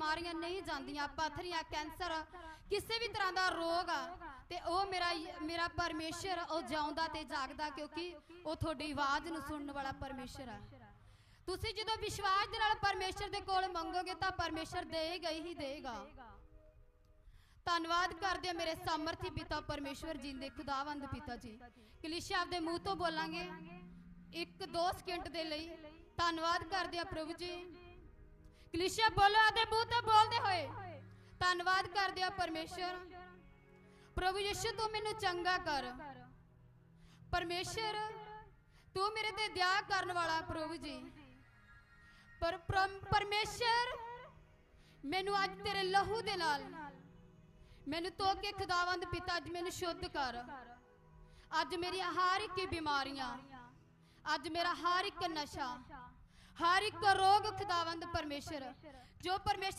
ਬਿਮਾਰੀਆਂ ਨਹੀਂ ਜਾਂਦੀਆਂ, ਪੱਥਰੀਆਂ, ਕੈਂਸਰ, ਕਿਸੇ ਵੀ ਤਰ੍ਹਾਂ ਦਾ ਰੋਗ ਆ, ਤੇ ਉਹ ਮੇਰਾ ਮੇਰਾ ਪਰਮੇਸ਼ਰ ਉਹ ਜਿਉਂਦਾ ਤੇ ਜਾਗਦਾ ਕਿਉਂਕਿ ਉਹ ਤੁਹਾਡੀ ਆਵਾਜ਼ ਨੂੰ ਸੁਣਨ ਵਾਲਾ ਪਰਮੇਸ਼ਰ ਆ। ਤੁਸੀਂ ਜਦੋਂ ਵਿਸ਼ਵਾਸ ਦੇ ਨਾਲ ਪਰਮੇਸ਼ਰ ਦੇ ਕੋਲ ਮੰਗੋਗੇ ਤਾਂ ਪਰਮੇਸ਼ਰ ਦੇਗਾ ਹੀ ਦੇਗਾ ਧੰਨਵਾਦ ਕਰਦੇ ਹਾਂ ਮੇਰੇ ਸਮਰਥੀ ਪਿਤਾ ਪਰਮੇਸ਼ਵਰ ਜੀ ਦੇ, ਖੁਦਾਵੰਦ ਪਿਤਾ ਜੀ। ਕਲੀਸ਼ਾ ਆਪਦੇ ਮੂੰਹ ਤੋਂ ਬੋਲਾਂਗੇ। ਇੱਕ ਦੋ ਸਕਿੰਟ ਦੇ ਲਈ ਧੰਨਵਾਦ ਕਰਦੇ ਹਾਂ ਪ੍ਰਭੂ ਜੀ। ਕਲੀਸ਼ਾ ਬੋਲੋ ਆਦੇ ਮੂੰਹ ਤੋਂ ਬੋਲਦੇ ਹੋਏ। ਧੰਨਵਾਦ ਕਰਦੇ ਹਾਂ ਪਰਮੇਸ਼ਰ। ਪ੍ਰਭੂ ਯਿਸੂ, ਤੂੰ ਮੈਨੂੰ ਚੰਗਾ ਕਰ। ਪਰਮੇਸ਼ਰ, ਤੂੰ ਮੇਰੇ ਤੇ ਦਇਆ ਕਰਨ ਵਾਲਾ ਪ੍ਰਭੂ ਜੀ। ਪਰ ਪਰਮੇਸ਼ਰ, ਮੈਨੂੰ ਅੱਜ ਤੇਰੇ ਲਹੂ ਦੇ ਨਾਲ, ਮੈਨੂੰ ਧੋ ਕੇ ਖੁਦਾਵੰਦ ਪਿਤਾ ਅੱਜ ਮੈਨੂੰ ਸ਼ੁੱਧ ਕਰ। ਅੱਜ ਮੇਰੀਆਂ ਹਰ ਇੱਕ ਬਿਮਾਰੀਆਂ, ਅੱਜ ਮੇਰਾ ਹਰ ਇੱਕ ਨਸ਼ਾ ਹਰ ਇੱਕ ਰੋਗ ਖੁਦਾਵੰਦ ਪਰਮੇਸ਼ਰ ਜੋ ਪਰਮੇਸ਼ਰ